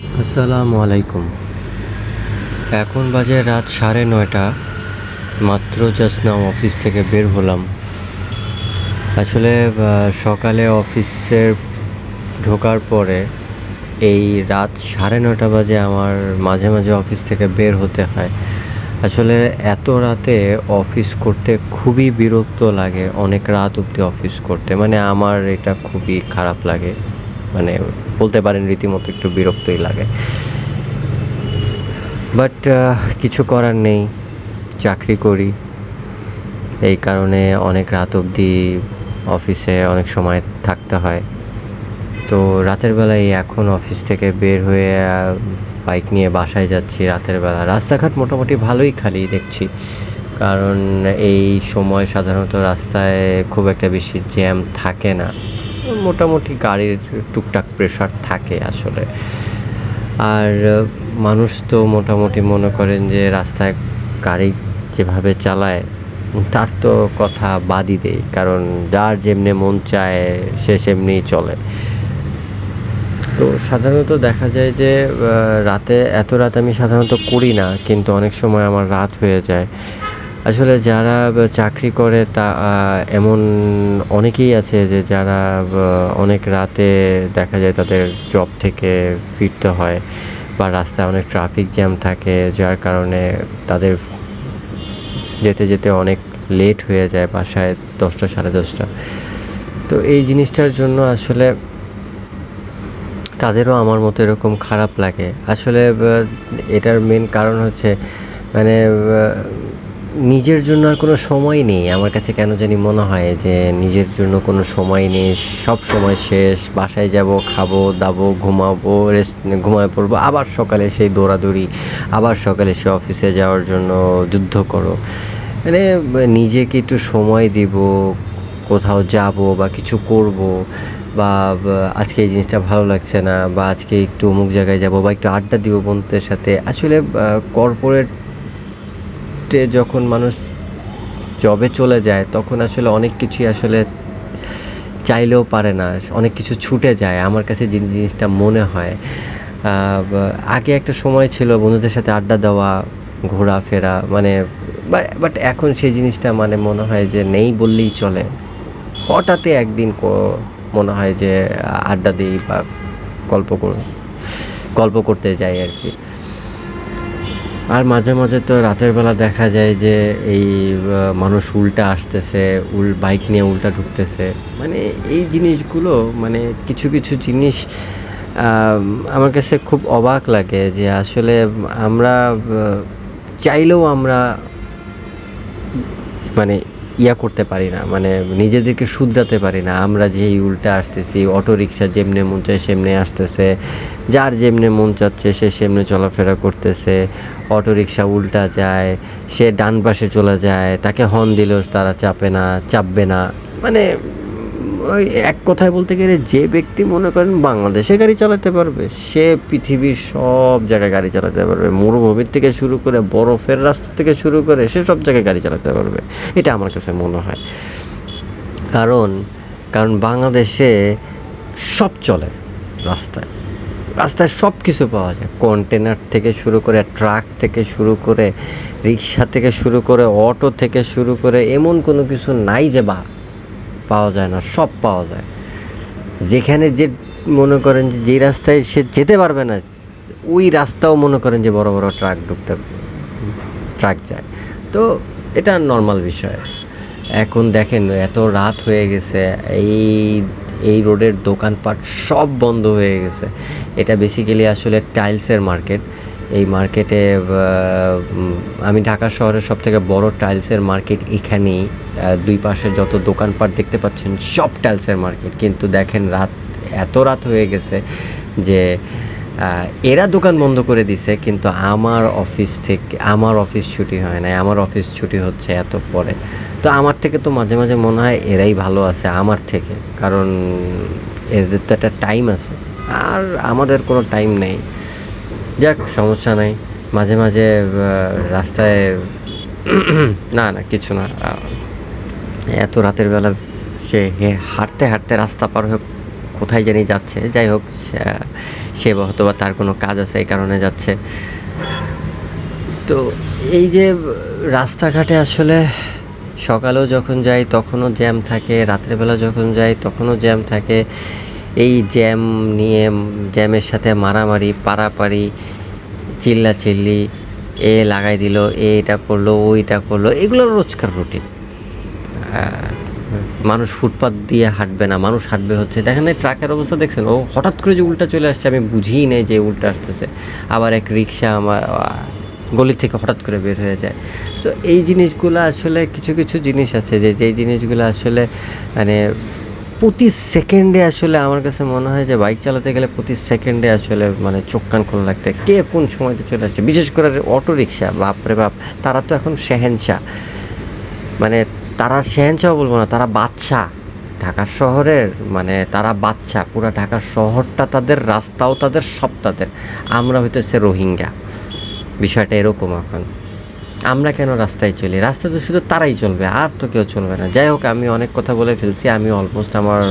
আসসালামু আলাইকুম। এখন বাজে রাত সাড়ে নয়টা, মাত্র জাস্ট নাও অফিস থেকে বের হলাম। আসলে সকালে অফিসের ঢোকার পরে এই রাত সাড়ে নয়টা বাজে আমার মাঝে মাঝে অফিস থেকে বের হতে হয়। আসলে এত রাতে অফিস করতে খুবই বিরক্ত লাগে, অনেক রাত অবধি অফিস করতে। মানে আমার এটা খুবই খারাপ লাগে। মানে বলতে পারেন রীতিমতো একটু বিরক্তই লাগে। বাট কিছু করার নেই, চাকরি করি। এই কারণে অনেক রাত অবধি অফিসে অনেক সময় থাকতে হয়। তো রাতের বেলায় এখন অফিস থেকে বের হয়ে বাইক নিয়ে বাসায় যাচ্ছি রাতের বেলা। রাস্তাঘাট মোটামুটি ভালোই খালি দেখছি। কারণ এই সময় সাধারণত রাস্তায় খুব একটা বেশি জ্যাম থাকে না। মোটামুটি গাড়ির টুকটাক প্রেশার থাকে আসলে। আর মানুষ তো মোটামুটি মনে করেন যে রাস্তায় গাড়ি যেভাবে চালায়, তার তো কথা বাদই দেই। কারণ যার যেমনি মন চায়, সে সেমনিই চলে। তো সাধারণত দেখা যায় যে রাতে, এত রাত আমি সাধারণত করি না, কিন্তু অনেক সময় আমার রাত হয়ে যায়। আসলে যারা চাকরি করে তা এমন অনেকেই আছে যে যারা অনেক রাতে দেখা যায় তাদের জব থেকে ফিরতে হয় বা রাস্তায় অনেক ট্রাফিক জ্যাম থাকে, যার কারণে তাদের যেতে যেতে অনেক লেট হয়ে যায় বাসায় দশটা, সাড়ে দশটা। তো এই জিনিসটার জন্য আসলে তাদেরও আমার মতো এরকম খারাপ লাগে। আসলে এটার মেন কারণ হচ্ছে মানে নিজের জন্য আর কোনো সময় নেই। আমার কাছে কেন জানি মনে হয় যে নিজের জন্য কোনো সময় নেই। সব সময় শেষ, বাসায় যাব, খাব, দাবো, ঘুমাবো রেস্ট ঘুমায় পড়ব, আবার সকালে সেই দৌড়াদৌড়ি, আবার সকালে সে অফিসে যাওয়ার জন্য যুদ্ধ করো। মানে নিজেকে একটু সময় দিব, কোথাও যাব বা কিছু করব বা আজকে এই জিনিসটা ভালো লাগছে না বা আজকে একটু অমুক জায়গায় যাব বা একটু আড্ডা দিব বন্ধুদের সাথে। আসলে কর্পোরেটে যখন মানুষ জবে চলে যায়, তখন আসলে অনেক কিছুই আসলে চাইলেও পারে না। অনেক কিছু ছুটে যায়। আমার কাছে জিনিসটা মনে হয় আগে একটা সময় ছিল বন্ধুদের সাথে আড্ডা দেওয়া, ঘোরাফেরা মানে বাট এখন সেই জিনিসটা মানে মনে হয় যে নেই বললেই চলে। হঠাৎই একদিন মনে হয় যে আড্ডা দিই বা গল্প কর, গল্প করতে যাই আর কি। আর মাঝে মাঝে তো রাতের বেলা দেখা যায় যে এই মানুষ উল্টা আসতেছে, উল বাইক নিয়ে উল্টা ঢুকতেছে। মানে এই জিনিসগুলো মানে কিছু কিছু জিনিস আমার কাছে খুব অবাক লাগে যে আসলে আমরা চাইলেও আমরা মানে করতে পারি না মানে নিজেদেরকে শুধরাতে পারি না। আমরা যেই উল্টা আসতেছি অটো রিক্সা যেমনে মন চায় সেমনে আসতেছে, যার যেমনে মন চাচ্ছে সে সেমনে চলাফেরা করতেছে অটো রিক্সা উল্টা যায়, সে ডান পাশে চলে যায়, তাকে হর্ন দিলেও তারা চাপে না, চাপবে না মানে ওই এক কথায় বলতে গেলে যে ব্যক্তি মনে করেন বাংলাদেশে গাড়ি চালাতে পারবে, সে পৃথিবীর সব জায়গায় গাড়ি চালাতে পারবে। মরুভূমির থেকে শুরু করে বরফের রাস্তা থেকে শুরু করে সে সব জায়গায় গাড়ি চালাতে পারবে। এটা আমার কাছে মনে হয়। কারণ কারণ বাংলাদেশে সব চলে রাস্তায়। রাস্তায় সব কিছু পাওয়া যায়। কন্টেনার থেকে শুরু করে ট্রাক থেকে শুরু করে রিক্সা থেকে শুরু করে অটো থেকে শুরু করে এমন কোনো কিছু নাই যে বা পাওয়া যায় না, সব পাওয়া যায়। যেখানে যে মনে করেন যে যে রাস্তায় সে যেতে পারবে না, ওই রাস্তাও মনে করেন যে, বড় বড় ট্রাক ঢুকতে, ট্রাক যায়। তো এটা নর্মাল বিষয়। এখন দেখেন এত রাত হয়ে গেছে, এই এই রোডের দোকানপাট সব বন্ধ হয়ে গেছে। এটা বেসিক্যালি আসলে টাইলসের মার্কেট এই মার্কেটে আমি ঢাকা শহরের সব থেকে বড় টাইলসের মার্কেট এখানেই। দুই পাশে যত দোকানপাট দেখতে পাচ্ছেন, সব টাইলসের মার্কেট কিন্তু দেখেন, রাত, এত রাত হয়ে গেছে যে এরা দোকান বন্ধ করে দিছে, কিন্তু আমার অফিস থেকে, আমার অফিস ছুটি হয় না আমার অফিস ছুটি হচ্ছে এত পরে। তো আমার থেকে তো মাঝে মাঝে মনে হয় এরাই ভালো আছে আমার থেকে। কারণ এদের তো একটা টাইম আছে। আর আমাদের কোনো টাইম নেই। যাক, সমস্যা নাই। মাঝে মাঝে রাস্তায় না না, কিছু না। এত রাতের বেলা সে হাঁটতে হাঁটতে রাস্তা পার হয়ে কোথায় জানি যাচ্ছে। যাই হোক, সে- সে হয়তো বা তার কোনো কাজ আছে, এই কারণে যাচ্ছে। তো এই যে, রাস্তাঘাটে আসলে সকালেও যখন যাই, তখনও জ্যাম থাকে, রাত্রেবেলা যখন যাই, তখনও জ্যাম থাকে। এই জ্যাম নিয়ে, জ্যামের সাথে মারামারি, পারাপারি, চিল্লাচিল্লি, এ লাগাই দিল এটা করল, ওইটা করল, এগুলো রোজকার রুটিন। মানুষ ফুটপাত দিয়ে হাঁটবে না, মানুষ হাঁটবে হচ্ছে, দেখেন এই ট্রাকের অবস্থা দেখছেন? ও হঠাৎ করে যে উল্টা চলে আসছে, আমি বুঝিই নেই যে উল্টা আসতেছে। আবার এক রিক্সা আমার গলি থেকে হঠাৎ করে বের হয়ে যায়। সো এই জিনিসগুলো আসলে কিছু কিছু জিনিস আছে যে, যেই জিনিসগুলো আসলে মানে প্রতি সেকেন্ডে আসলে আমার কাছে মনে হয় যে বাইক চালাতে গেলে প্রতি সেকেন্ডে আসলে মানে চোখ কান খোলা রাখতে কে কোন সময়তে চলে আসছে? বিশেষ করে অটো রিক্সা বাপরে বাপ, তারা তো এখন শেহেনশা মানে তারা শেহেনশাও বলব না, তারা বাচ্চা ঢাকা শহরের মানে তারা বাচ্চা পুরো ঢাকা শহরটা তাদের, রাস্তাও তাদের, সব তাদের। আমরা হইতেছে রোহিঙ্গা। বিষয়টা এরকম এখন। আমরা কেন রাস্তায় চলি? রাস্তা তো শুধু তারাই চলবে, আর তো কেউ চলবে না। যাই হোক, আমি অনেক কথা বলে ফেলছি, আমি অলমোস্ট আমার